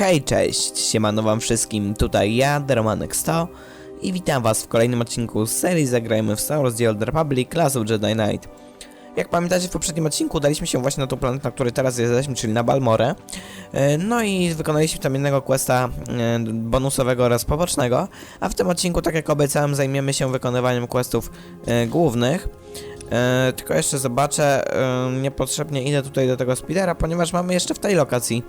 Hej, cześć, siemano wam wszystkim, tutaj ja, Dermanek 100 i witam was w kolejnym odcinku z serii Zagrajmy w Star Wars The Old Republic Class of Jedi Knight. Jak pamiętacie w poprzednim odcinku udaliśmy się właśnie na tą planetę, na której teraz jesteśmy, czyli na Balmorę. E, No i wykonaliśmy tam jednego questa e, bonusowego oraz pobocznego, a w tym odcinku, tak jak obiecałem, zajmiemy się wykonywaniem questów e, głównych. E, tylko jeszcze zobaczę, e, niepotrzebnie idę tutaj do tego speedera, ponieważ mamy jeszcze w tej lokacji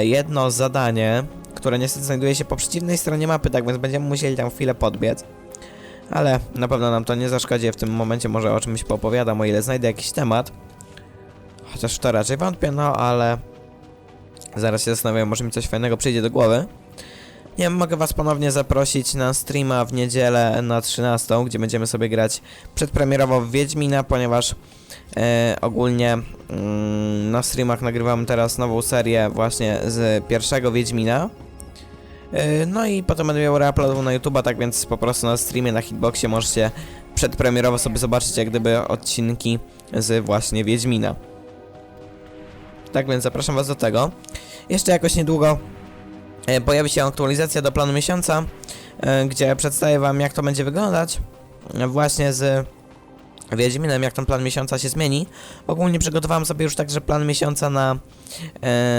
jedno zadanie, które niestety znajduje się po przeciwnej stronie mapy, tak więc będziemy musieli tam chwilę podbiec. Ale na pewno nam to nie zaszkodzi, w tym momencie może o czymś poopowiadam, o ile znajdę jakiś temat. Chociaż to raczej wątpię, no ale... Zaraz się zastanawiam, może mi coś fajnego przyjdzie do głowy. Wiem, mogę was ponownie zaprosić na streama w niedzielę na 13, gdzie będziemy sobie grać przedpremierowo w Wiedźmina, ponieważ e, ogólnie mm, na streamach nagrywam teraz nową serię właśnie z pierwszego Wiedźmina. E, no i potem będę miał reuploadu na YouTube'a, tak więc po prostu na streamie na Hitboxie możecie przedpremierowo sobie zobaczyć jak gdyby odcinki z właśnie Wiedźmina. Tak więc zapraszam was do tego. Jeszcze jakoś niedługo pojawi się aktualizacja do planu miesiąca, e, gdzie przedstawię wam jak to będzie wyglądać e, właśnie z Wiedźminem, jak ten plan miesiąca się zmieni. Ogólnie przygotowałem sobie już także plan miesiąca na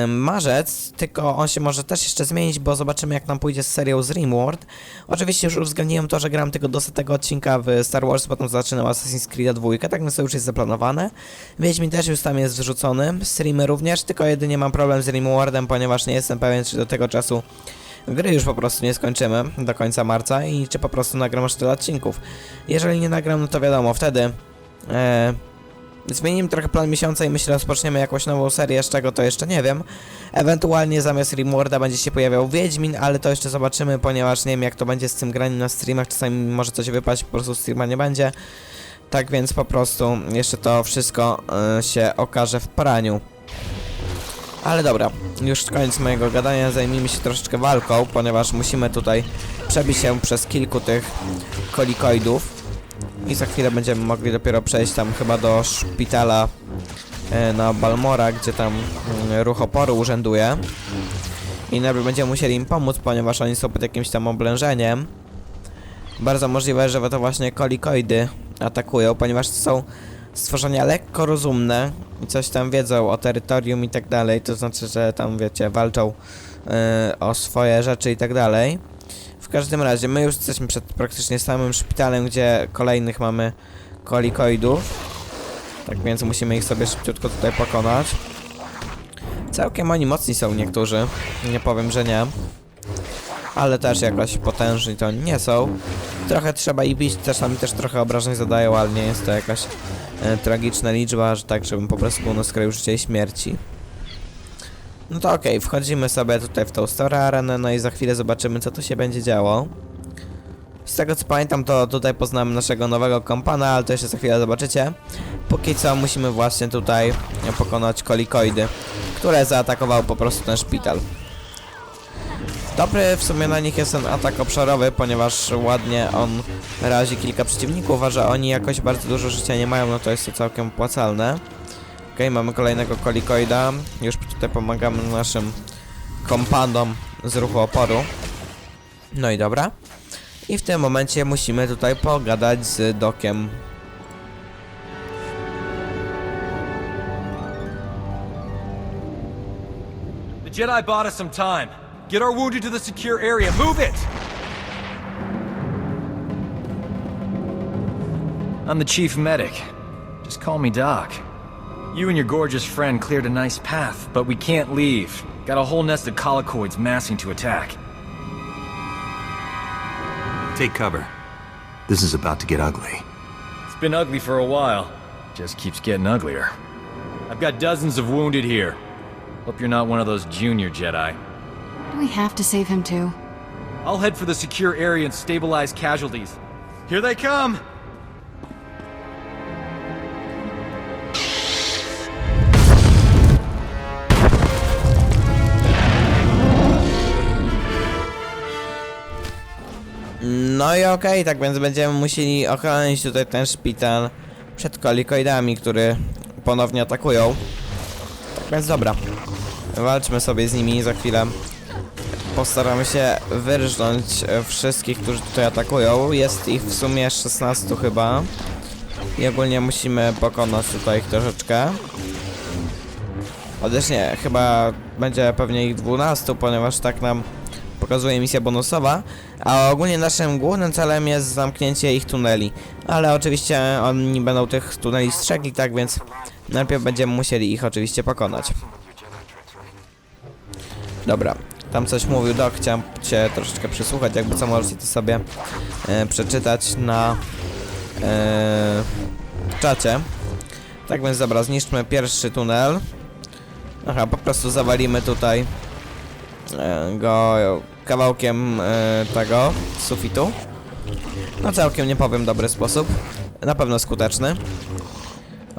marzec, tylko on się może też jeszcze zmienić, bo zobaczymy jak nam pójdzie z serią z Rimworld. Oczywiście już uwzględniłem to, że gram tylko do settego odcinka w Star Wars, potem zaczynam Assassin's Creed 2, tak więc to już jest zaplanowane. Wiedźmin też już tam jest wrzucony, streamy również, tylko jedynie mam problem z Rimworldem, ponieważ nie jestem pewien, czy do tego czasu gry już po prostu nie skończymy do końca marca i czy po prostu nagram aż tyle odcinków. Jeżeli nie nagram, no to wiadomo, wtedy e, zmienimy trochę plan miesiąca i myślę, rozpoczniemy jakąś nową serię, z czego to jeszcze nie wiem. Ewentualnie zamiast Rimworlda będzie się pojawiał Wiedźmin, ale to jeszcze zobaczymy, ponieważ nie wiem jak to będzie z tym graniem na streamach, czasami może coś wypaść, po prostu streama nie będzie. Tak więc po prostu jeszcze to wszystko e, się okaże w praniu. Ale dobra, już koniec mojego gadania, zajmijmy się troszeczkę walką, ponieważ musimy tutaj przebić się przez kilku tych kolikoidów. I za chwilę będziemy mogli dopiero przejść tam chyba do szpitala e, na Balmora, gdzie tam mm, ruch oporu urzęduje. I najpierw będziemy musieli im pomóc, ponieważ oni są pod jakimś tam oblężeniem. Bardzo możliwe, że to właśnie kolikoidy atakują, ponieważ są stworzenia lekko rozumne i coś tam wiedzą o terytorium i tak dalej, to znaczy, że tam wiecie, walczą e, o swoje rzeczy i tak dalej. W każdym razie, my już jesteśmy przed praktycznie samym szpitalem, gdzie kolejnych mamy kolikoidów. Tak więc musimy ich sobie szybciutko tutaj pokonać. Całkiem oni mocni są niektórzy, nie powiem, że nie. Ale też jakoś potężni to nie są. Trochę trzeba ich bić, czasami też trochę obrażeń zadają, ale nie jest to jakaś e, tragiczna liczba, że tak, żebym po prostu był na skraju życia i śmierci. No to okej, wchodzimy sobie tutaj w tą Story Arenę, no i za chwilę zobaczymy, co tu się będzie działo. Z tego co pamiętam, to tutaj poznamy naszego nowego kompana, ale to jeszcze za chwilę zobaczycie. Póki co musimy właśnie tutaj pokonać kolikoidy, które zaatakowały po prostu ten szpital. Dobry w sumie na nich jest ten atak obszarowy, ponieważ ładnie on razi kilka przeciwników, a że oni jakoś bardzo dużo życia nie mają, no to jest to całkiem opłacalne. Okej, mamy kolejnego kolikoida. Już tutaj pomagamy naszym kompanom z ruchu oporu. No i dobra. I w tym momencie musimy tutaj pogadać z Dokiem. The Jedi bought us some time. Get our wounded to the secure area. Move it! I'm the chief medic. Just call me Doc. You and your gorgeous friend cleared a nice path, but we can't leave. Got a whole nest of colicoids massing to attack. Take cover. This is about to get ugly. It's been ugly for a while. Just keeps getting uglier. I've got dozens of wounded here. Hope you're not one of those junior Jedi. We have to save him too? I'll head for the secure area and stabilize casualties. Here they come! No i okej, tak więc będziemy musieli ochronić tutaj ten szpital przed kolikoidami, które ponownie atakują. Tak więc dobra. Walczmy sobie z nimi za chwilę. Postaramy się wyrżnąć e, wszystkich, którzy tutaj atakują. Jest ich w sumie 16 chyba. I ogólnie musimy pokonać tutaj ich troszeczkę. Chociaż nie, chyba będzie pewnie ich 12, ponieważ tak nam pokazuje misja bonusowa. A ogólnie naszym głównym celem jest zamknięcie ich tuneli. Ale oczywiście oni będą tych tuneli strzegli, tak więc najpierw będziemy musieli ich oczywiście pokonać. Dobra, tam coś mówił Doc, chciałem cię troszeczkę przysłuchać, jakby co możecie to sobie e, przeczytać na e, czacie. Tak więc dobra, zniszczmy pierwszy tunel. Aha, po prostu zawalimy tutaj e, go kawałkiem e, tego sufitu. No całkiem nie powiem dobry sposób. Na pewno skuteczny.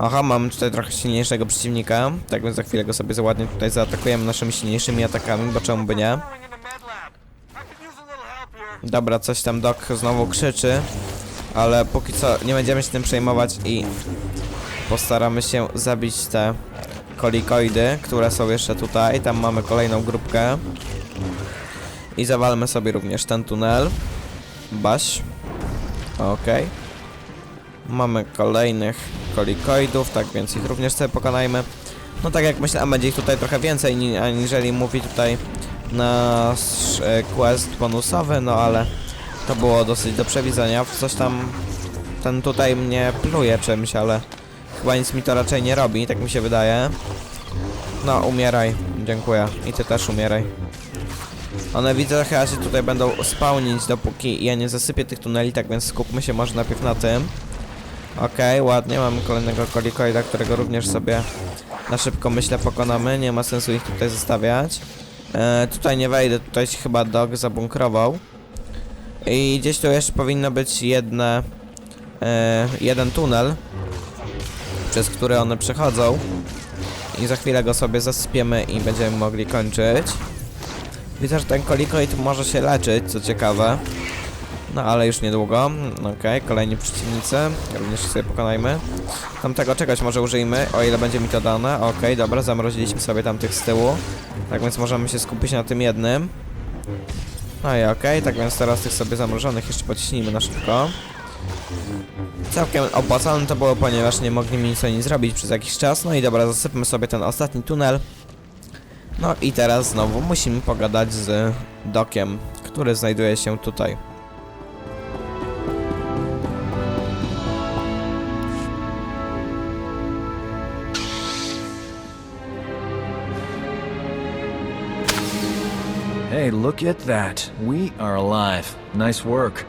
Aha, mam tutaj trochę silniejszego przeciwnika, tak więc za chwilę go sobie za ładnie tutaj zaatakujemy naszymi silniejszymi atakami, bo czemu by nie? Dobra, coś tam Doc znowu krzyczy, ale póki co nie będziemy się tym przejmować i postaramy się zabić te kolikoidy, które są jeszcze tutaj. Tam mamy kolejną grupkę. I zawalmy sobie również ten tunel. Baś. Okej. Mamy kolejnych kolikoidów, tak więc ich również sobie pokonajmy. No tak jak myślałem, będzie ich tutaj trochę więcej, ni- aniżeli mówi tutaj nasz e, quest bonusowy, no ale to było dosyć do przewidzenia. Coś tam ten tutaj mnie pluje czymś, ale chyba nic mi to raczej nie robi, tak mi się wydaje. No, umieraj. Dziękuję. I ty też umieraj. One widzę, że chyba się tutaj będą spawnić, dopóki ja nie zasypię tych tuneli, tak więc skupmy się może najpierw na tym. Okej, ładnie, mamy kolejnego kolikoida, którego również sobie na szybko myślę pokonamy, nie ma sensu ich tutaj zostawiać. E, tutaj nie wejdę, tutaj się chyba dog zabunkrował. I gdzieś tu jeszcze powinno być jedne, e, jeden tunel, przez który one przechodzą. I za chwilę go sobie zasypiemy i będziemy mogli kończyć. Widzę, że ten kolikoid może się leczyć, co ciekawe. No ale już niedługo. Okej, kolejni przeciwnicy. Również sobie pokonajmy. Tamtego czegoś może użyjmy, o ile będzie mi to dane. Okej, dobra, zamroziliśmy sobie tamtych z tyłu. Tak więc możemy się skupić na tym jednym. No i okej, tak więc teraz tych sobie zamrożonych jeszcze pociśnijmy na szybko. Całkiem opłacalne to było, ponieważ nie mogli mi nic ani zrobić przez jakiś czas. No i dobra, zasypmy sobie ten ostatni tunel. No i teraz znowu musimy pogadać z Dokiem, który znajduje się tutaj. Hey, look at that. We are alive. Nice work.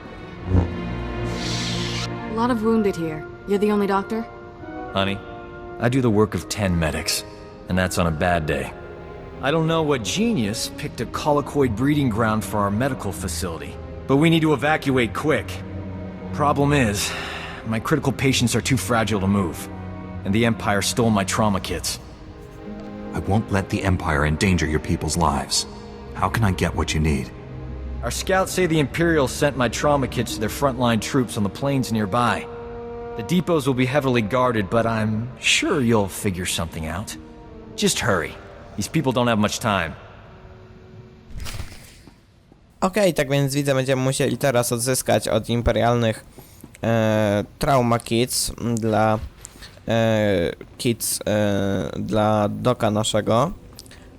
A lot of wounded here. You're the only doctor? Honey, I do the work of 10 medics, and that's on a bad day. I don't know what genius picked a colicoid breeding ground for our medical facility, but we need to evacuate quick. Problem is, my critical patients are too fragile to move, and the Empire stole my trauma kits. I won't let the Empire endanger your people's lives. How can I get what you need? Our scouts say the Imperials sent my trauma kits to their frontline troops on the plains nearby. The depots will be heavily guarded, but I'm sure you'll figure something out. Just hurry. These people don't have much time. Okej, tak więc widzę, będziemy musieli teraz odzyskać od imperialnych e, trauma kits dla e, kits e, dla doka naszego,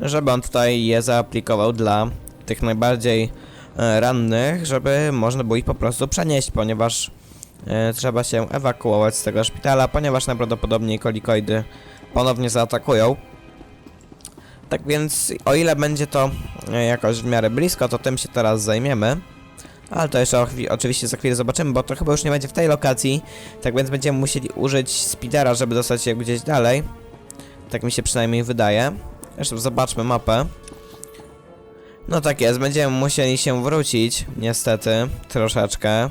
żeby on tutaj je zaaplikował dla tych najbardziej e, rannych, żeby można było ich po prostu przenieść, ponieważ e, trzeba się ewakuować z tego szpitala, ponieważ najprawdopodobniej kolikoidy ponownie zaatakują. Tak więc, o ile będzie to e, jakoś w miarę blisko, to tym się teraz zajmiemy. Ale to jeszcze oczywiście za chwilę zobaczymy, bo to chyba już nie będzie w tej lokacji. Tak więc będziemy musieli użyć speedera, żeby dostać się gdzieś dalej. Tak mi się przynajmniej wydaje. Zresztą zobaczmy mapę. No tak jest, będziemy musieli się wrócić, niestety, troszeczkę.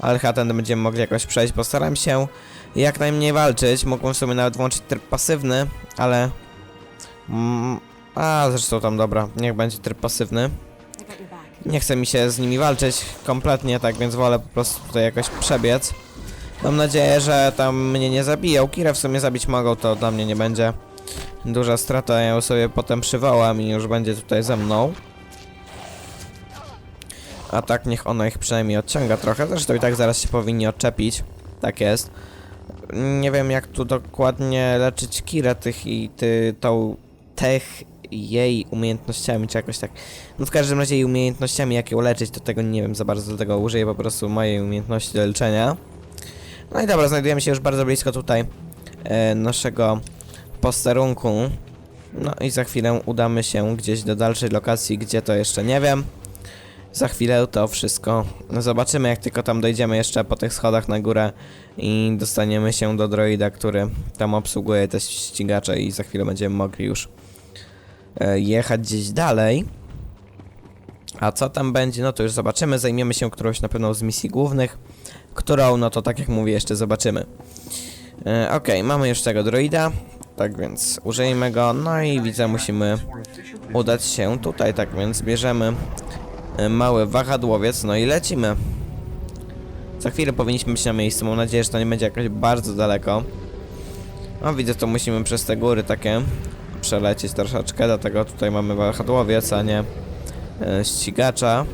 Ale ten będziemy mogli jakoś przejść. Postaram się jak najmniej walczyć. Mógłbym sobie nawet włączyć tryb pasywny, ale Mm, a, zresztą tam dobra, niech będzie tryb pasywny. Nie chce mi się z nimi walczyć kompletnie, tak więc wolę po prostu tutaj jakoś przebiec. Mam nadzieję, że tam mnie nie zabiją. Kirę w sumie zabić mogą, to dla mnie nie będzie duża strata. Ja ją sobie potem przywołam i już będzie tutaj ze mną. A tak niech ona ich przynajmniej odciąga trochę. Zresztą i tak zaraz się powinni odczepić. Tak jest. Nie wiem jak tu dokładnie leczyć Kirę tych i ty, tą tech jej umiejętnościami, czy jakoś tak. No w każdym razie jej umiejętnościami jak ją leczyć, to tego nie wiem za bardzo, do tego użyję po prostu mojej umiejętności do leczenia. No i dobra, znajdujemy się już bardzo blisko tutaj e, naszego posterunku. No i za chwilę udamy się gdzieś do dalszej lokacji, gdzie to jeszcze nie wiem. Za chwilę to wszystko zobaczymy, jak tylko tam dojdziemy jeszcze po tych schodach na górę i dostaniemy się do droida, który tam obsługuje te ścigacze i za chwilę będziemy mogli już e, jechać gdzieś dalej. A co tam będzie, no to już zobaczymy. Zajmiemy się którąś na pewno z misji głównych, którą, no to tak jak mówię, jeszcze zobaczymy. E, Okej, mamy już tego droida, tak więc użyjmy go. No i widzę, musimy udać się tutaj, tak więc bierzemy e, mały wahadłowiec, no i lecimy. Za chwilę powinniśmy być na miejscu, mam nadzieję, że to nie będzie jakoś bardzo daleko. No widzę, to musimy przez te góry takie przelecieć troszeczkę, dlatego tutaj mamy wahadłowiec, a nie e, ścigacza.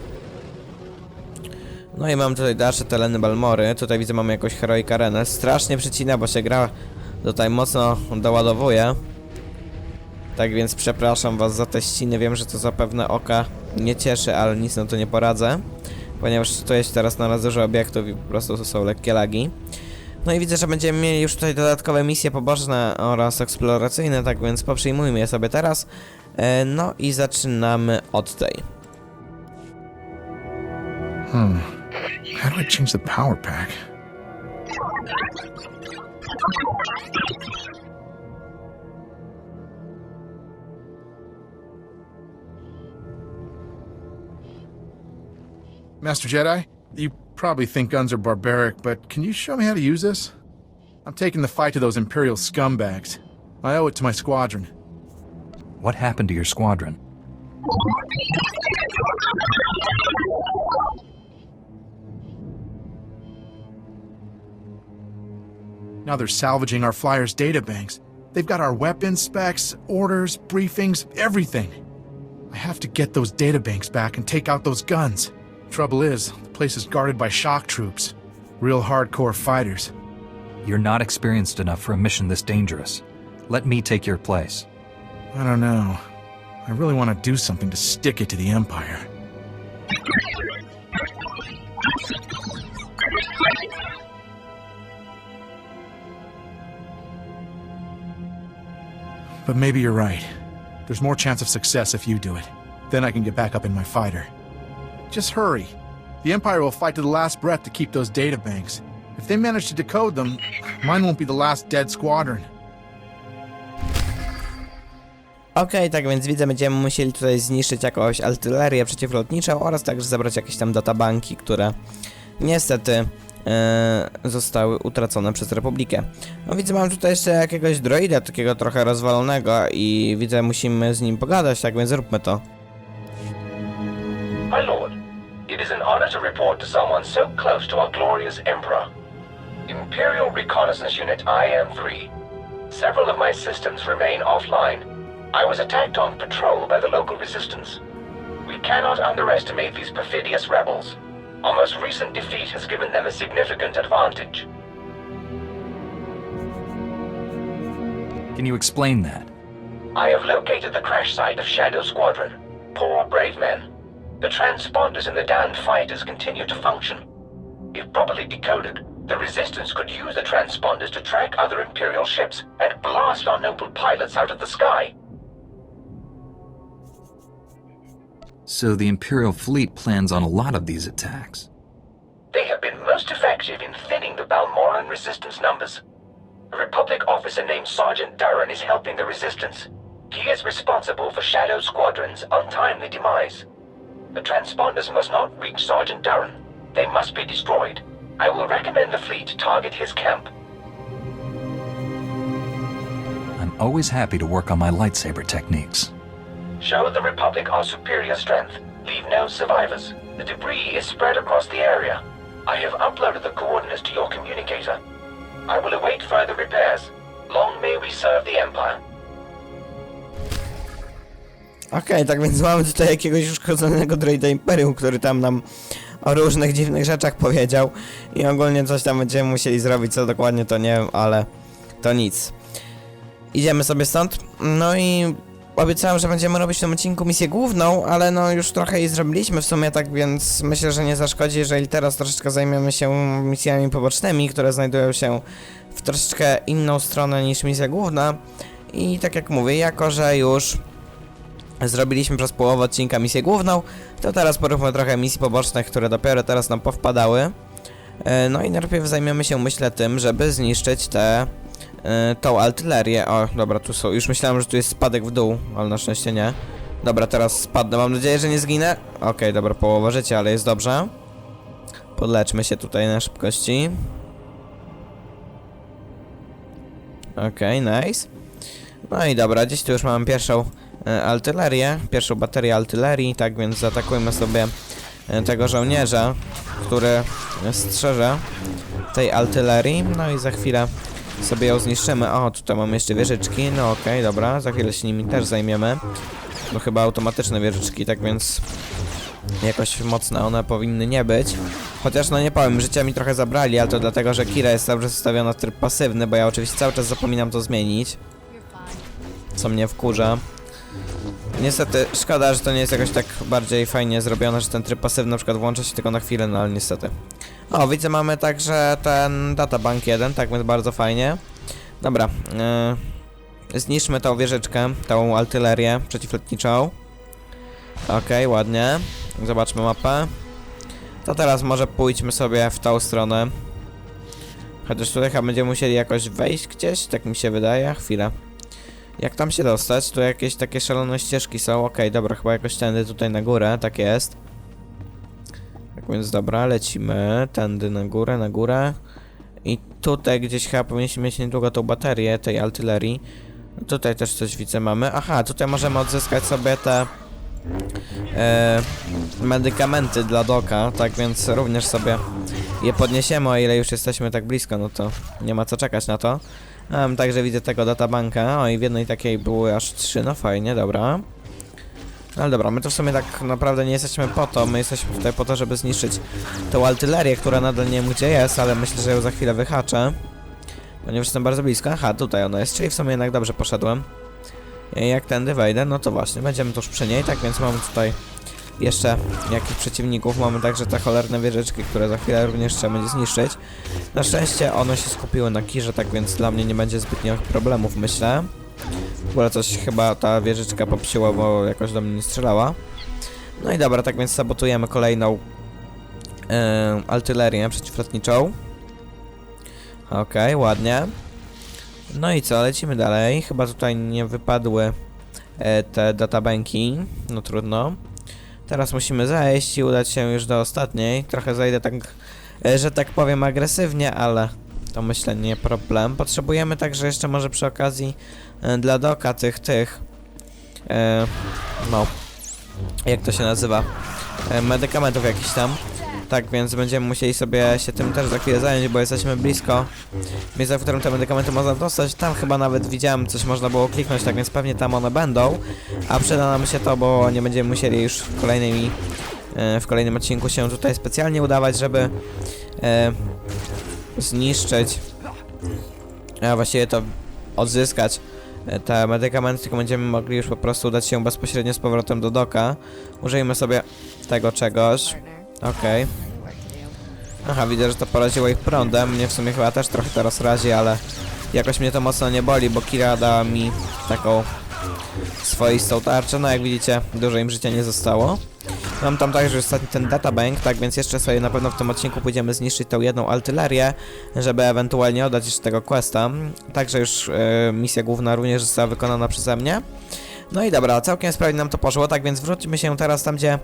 No i mam tutaj dalsze teleny Balmory. Tutaj widzę mamy jakąś heroikę arenę. Strasznie przycina, bo się gra tutaj mocno doładowuje. Tak więc przepraszam was za te ściny. Wiem, że to zapewne oka nie cieszy, ale nic na to nie poradzę. Ponieważ to jest teraz na raz dużo obiektów i po prostu to są lekkie lagi. No i widzę, że będziemy mieli już tutaj dodatkowe misje poboczne oraz eksploracyjne, tak więc poprzyjmujmy je sobie teraz. E, No i zaczynamy od tej. How do I change the power pack? Master Jedi, you probably think guns are barbaric, but can you show me how to use this? I'm taking the fight to those Imperial scumbags. I owe it to my squadron. What happened to your squadron? Now they're salvaging our flyers' databanks. They've got our weapon specs, orders, briefings, everything. I have to get those databanks back and take out those guns. Trouble is, the place is guarded by shock troops. Real hardcore fighters. You're not experienced enough for a mission this dangerous. Let me take your place. I don't know. I really want to do something to stick it to the Empire. But maybe you're right. There's more chance of success if you do it. Then I can get back up in my fighter. Just hurry. The Empire will fight to the last breath to keep those data banks. If they manage to decode them, mine won't be the last dead squadron. Okej, tak więc widzę, będziemy musieli tutaj zniszczyć jakąś artylerię przeciwlotniczą oraz także zabrać jakieś tam databanki, które niestety e, zostały utracone przez Republikę. No widzę, mam tutaj jeszcze jakiegoś droida, takiego trochę rozwalonego i widzę, musimy z nim pogadać, tak więc zróbmy to. Is an honor to report to someone so close to our glorious Emperor. Imperial Reconnaissance Unit IM-3. Several of my systems remain offline. I was attacked on patrol by the local resistance. We cannot underestimate these perfidious rebels. Our most recent defeat has given them a significant advantage. Can you explain that? I have located the crash site of Shadow Squadron. Poor brave men. The transponders in the damned fighters continue to function. If properly decoded, the Resistance could use the transponders to track other Imperial ships and blast our noble pilots out of the sky. So the Imperial fleet plans on a lot of these attacks. They have been most effective in thinning the Balmoran Resistance numbers. A Republic officer named Sergeant Durran is helping the Resistance. He is responsible for Shadow Squadron's untimely demise. The transponders must not reach Sergeant Durran. They must be destroyed. I will recommend the fleet target his camp. I'm always happy to work on my lightsaber techniques. Show the Republic our superior strength. Leave no survivors. The debris is spread across the area. I have uploaded the coordinates to your communicator. I will await further repairs. Long may we serve the Empire. Okej, tak więc mamy tutaj jakiegoś uszkodzonego droida Imperium, który tam nam o różnych dziwnych rzeczach powiedział. I ogólnie coś tam będziemy musieli zrobić, co dokładnie to nie wiem, ale to nic. Idziemy sobie stąd, no i obiecałem, że będziemy robić w tym odcinku misję główną, ale no już trochę jej zrobiliśmy w sumie, tak więc myślę, że nie zaszkodzi, jeżeli teraz troszeczkę zajmiemy się misjami pobocznymi, które znajdują się w troszeczkę inną stronę niż misja główna. I tak jak mówię, jako że już zrobiliśmy przez połowę odcinka misję główną, to teraz poróbmy trochę misji pobocznych, które dopiero teraz nam powpadały. E, No i najpierw zajmiemy się, myślę, tym, żeby zniszczyć tę e, tą artylerię. O, dobra, tu są. Już myślałem, że tu jest spadek w dół, ale na szczęście nie. Dobra, teraz spadnę. Mam nadzieję, że nie zginę. Okej, dobra, połowa życia, ale jest dobrze. Podleczmy się tutaj na szybkości. Okej, nice. No i dobra, gdzieś tu już mamy pierwszą artylerię, pierwszą baterię artylerii, tak więc zaatakujmy sobie e, tego żołnierza, który strzeże tej artylerii, no i za chwilę sobie ją zniszczymy. O, tutaj mamy jeszcze wieżyczki, no okej, dobra, za chwilę się nimi też zajmiemy. To chyba automatyczne wieżyczki, tak więc jakoś mocne one powinny nie być. Chociaż no nie powiem, życia mi trochę zabrali, ale to dlatego, że Kira jest cały czas ustawiona w tryb pasywny, bo ja oczywiście cały czas zapominam to zmienić. Co mnie wkurza. Niestety, szkoda, że to nie jest jakoś tak bardziej fajnie zrobione, że ten tryb pasywny na przykład włącza się tylko na chwilę, no ale niestety. O, widzę, mamy także ten databank 1, tak więc bardzo fajnie. Dobra, yy, zniszczmy tą wieżyczkę, tą artylerię przeciwlotniczą. Okej, ładnie. Zobaczmy mapę. To teraz może pójdźmy sobie w tą stronę. Chociaż tutaj chyba będziemy musieli jakoś wejść gdzieś, tak mi się wydaje. Chwilę. Jak tam się dostać? Tu jakieś takie szalone ścieżki są. Okej, dobra, chyba jakoś tędy tutaj na górę, tak jest. Tak więc dobra, lecimy tędy na górę, na górę. I tutaj gdzieś chyba powinniśmy mieć niedługo tą baterię tej artylerii. Tutaj też coś widzę mamy. Aha, tutaj możemy odzyskać sobie te e, medykamenty dla Doka, tak więc również sobie je podniesiemy, o ile już jesteśmy tak blisko, no to nie ma co czekać na to. Um, także widzę tego databanka, o i w jednej takiej były aż trzy, no fajnie, dobra. No ale dobra, my to w sumie tak naprawdę nie jesteśmy po to, my jesteśmy tutaj po to, żeby zniszczyć tą artylerię, która nadal nie wiem gdzie jest, ale myślę, że ją za chwilę wyhaczę. Ponieważ jestem bardzo blisko, aha, tutaj ona jest, czyli w sumie jednak dobrze poszedłem. I Jak tędy wejdę, no to właśnie, będziemy tuż przy niej, tak więc mamy tutaj jeszcze jakichś przeciwników. Mamy także te cholerne wieżyczki, które za chwilę również trzeba będzie zniszczyć. Na szczęście one się skupiły na kirze, tak więc dla mnie nie będzie zbytnio problemów, myślę. W ogóle coś chyba ta wieżyczka popsiła, bo jakoś do mnie nie strzelała. No i dobra, tak więc sabotujemy kolejną e, artylerię przeciwlotniczą. Okej, ładnie. No i co, lecimy dalej. Chyba tutaj nie wypadły e, te databanki. No trudno. Teraz musimy zejść i udać się już do ostatniej. Trochę zajdę tak, e, że tak powiem, agresywnie, ale to myślę nie problem. Potrzebujemy także jeszcze może przy okazji e, dla doka tych, tych, e, no, jak to się nazywa, medykamentów jakichś tam. Tak więc będziemy musieli sobie się tym też za chwilę zająć, bo jesteśmy blisko miejsca, w którym te medykamenty można dostać. Tam chyba nawet widziałem, coś można było kliknąć, tak więc pewnie tam one będą. A przyda nam się to, bo nie będziemy musieli już w kolejnej e, w kolejnym odcinku się tutaj specjalnie udawać, żeby e, zniszczyć, a właściwie to odzyskać e, te medykamenty, tylko będziemy mogli już po prostu udać się bezpośrednio z powrotem do doka. Użyjmy sobie tego czegoś. Okej. Aha, widzę, że to poraziło ich prądem. Mnie w sumie chyba też trochę teraz razi, ale jakoś mnie to mocno nie boli, bo Kira dała mi taką swoistą tarczę. No jak widzicie, dużo im życia nie zostało. Mam tam także ostatni ten databank, tak więc jeszcze sobie na pewno w tym odcinku pójdziemy zniszczyć tą jedną artylerię, żeby ewentualnie oddać jeszcze tego questa. Także już e, misja główna również została wykonana przeze mnie. No i dobra, całkiem sprawnie nam to poszło, tak więc wróćmy się teraz tam, gdzie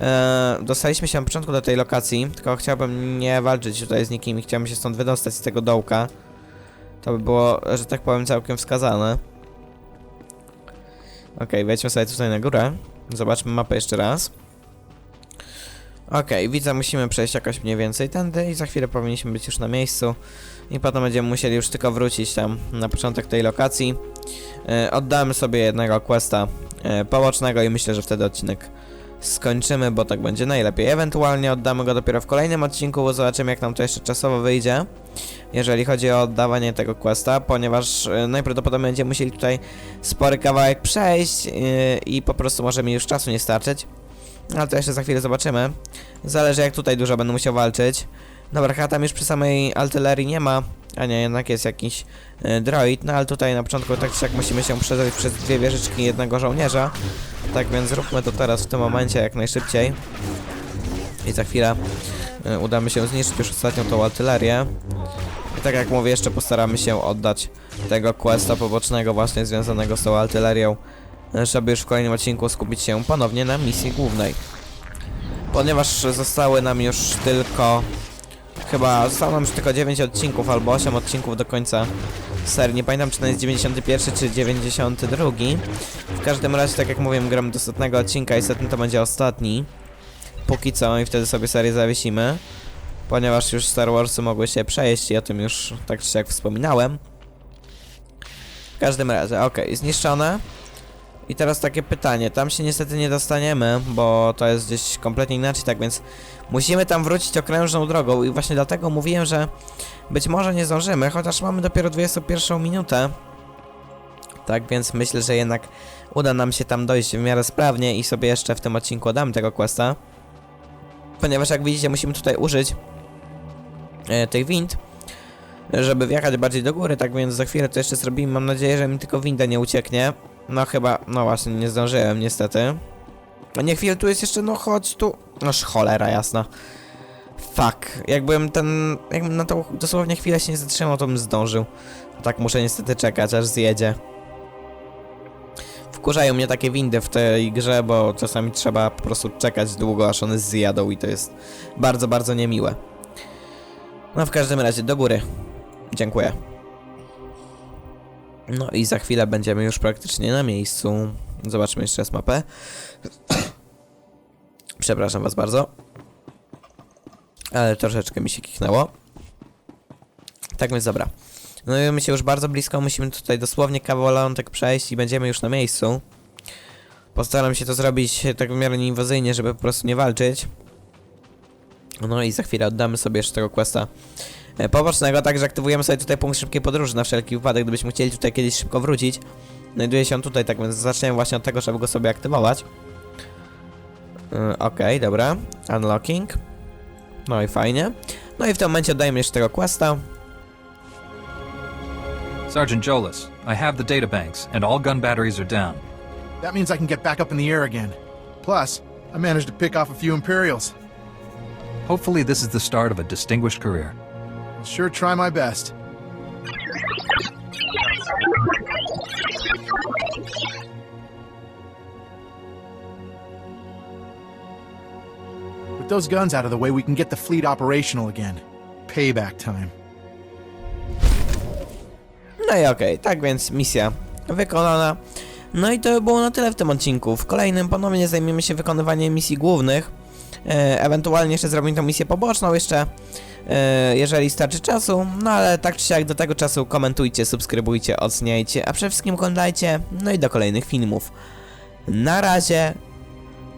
e, dostaliśmy się na początku do tej lokacji, tylko chciałbym nie walczyć tutaj z nikim i chciałbym się stąd wydostać z tego dołka. To by było, że tak powiem, całkiem wskazane. Okej, wejdźmy sobie tutaj na górę. Zobaczmy mapę jeszcze raz. Okej, widzę, musimy przejść jakoś mniej więcej tędy i za chwilę powinniśmy być już na miejscu. I potem będziemy musieli już tylko wrócić tam na początek tej lokacji. E, oddamy sobie jednego questa e, pobocznego i myślę, że wtedy odcinek skończymy, bo tak będzie najlepiej. Ewentualnie oddamy go dopiero w kolejnym odcinku, bo zobaczymy jak nam to jeszcze czasowo wyjdzie, jeżeli chodzi o oddawanie tego questa, ponieważ e, najprawdopodobniej będziemy musieli tutaj spory kawałek przejść i po prostu może mi już czasu nie starczyć. Ale to jeszcze za chwilę zobaczymy. Zależy jak tutaj dużo będę musiał walczyć. Dobra, chyba tam już przy samej artylerii nie ma. A nie, jednak jest jakiś e, droid, no ale tutaj na początku tak czy jak musimy się przejść przez dwie wieżyczki jednego żołnierza. Tak więc zróbmy to teraz w tym momencie jak najszybciej. I za chwilę e, uda mi się zniszczyć już ostatnią tą artylerię. I tak jak mówię, jeszcze postaramy się oddać tego questa pobocznego właśnie związanego z tą artylerią, e, żeby już w kolejnym odcinku skupić się ponownie na misji głównej. Ponieważ zostały nam już tylko Chyba zostało nam już tylko 9 odcinków albo 8 odcinków do końca serii. Nie pamiętam czy to jest 91 czy 92. W każdym razie, tak jak mówiłem, gram do setnego odcinka i setny to będzie ostatni. Póki co i wtedy sobie serię zawiesimy. Ponieważ już Star Warsy mogły się przejść i o tym już tak czy jak wspominałem. W każdym razie, okej, zniszczone. I teraz takie pytanie, tam się niestety nie dostaniemy, bo to jest gdzieś kompletnie inaczej, tak więc musimy tam wrócić okrężną drogą i właśnie dlatego mówiłem, że być może nie zdążymy, chociaż mamy dopiero 21 minutę. Tak więc myślę, że jednak uda nam się tam dojść w miarę sprawnie i sobie jeszcze w tym odcinku dam tego questa. Ponieważ jak widzicie musimy tutaj użyć e, tych wind, żeby wjechać bardziej do góry, tak więc za chwilę to jeszcze zrobimy. Mam nadzieję, że mi tylko winda nie ucieknie. No chyba, no właśnie, nie zdążyłem niestety. A nie chwilę, tu jest jeszcze, no chodź tu. Noż cholera jasna. Fuck, jakbym ten, jakbym na to dosłownie chwilę się nie zatrzymał, to bym zdążył. Tak muszę niestety czekać, aż zjedzie. Wkurzają mnie takie windy w tej grze, bo czasami trzeba po prostu czekać długo, aż one zjadą i to jest bardzo, bardzo niemiłe. No w każdym razie, do góry. Dziękuję. No i za chwilę będziemy już praktycznie na miejscu. Zobaczmy jeszcze raz mapę. Przepraszam was bardzo. Ale troszeczkę mi się kichnęło. Tak więc dobra. No i my się już bardzo blisko, musimy tutaj dosłownie kawałek przejść i będziemy już na miejscu. Postaram się to zrobić tak w miarę nieinwazyjnie, żeby po prostu nie walczyć. No i za chwilę oddamy sobie jeszcze tego questa pobocznego, także aktywujemy sobie tutaj punkt szybkiej podróży na wszelki wypadek, gdybyśmy chcieli tutaj kiedyś szybko wrócić. Znajduje się on tutaj, tak więc zaczniemy właśnie od tego, żeby go sobie aktywować. Yy, Okej, dobra. Unlocking. No i fajnie. No i w tym momencie oddajemy jeszcze tego questa. Sergeant Jolis, I have the databanks, and all gun batteries are down. That means I can get back up in the air again. Plus, I managed to pick off a few Imperials. Hopefully, this is the start of a distinguished career. I'll sure try my best. With those guns out of the way, we can get the fleet operational again. Payback time. No i okej, tak więc misja wykonana. No i to by było na tyle w tym odcinku. W kolejnym ponownie zajmiemy się wykonywaniem misji głównych. E, ewentualnie jeszcze zrobimy tą misję poboczną jeszcze, jeżeli starczy czasu. No ale tak czy siak do tego czasu komentujcie, subskrybujcie, oceniajcie, a przede wszystkim oglądajcie. No i do kolejnych filmów. Na razie.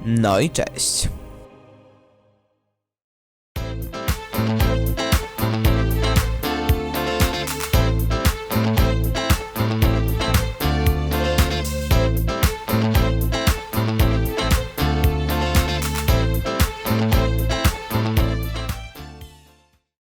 No i cześć.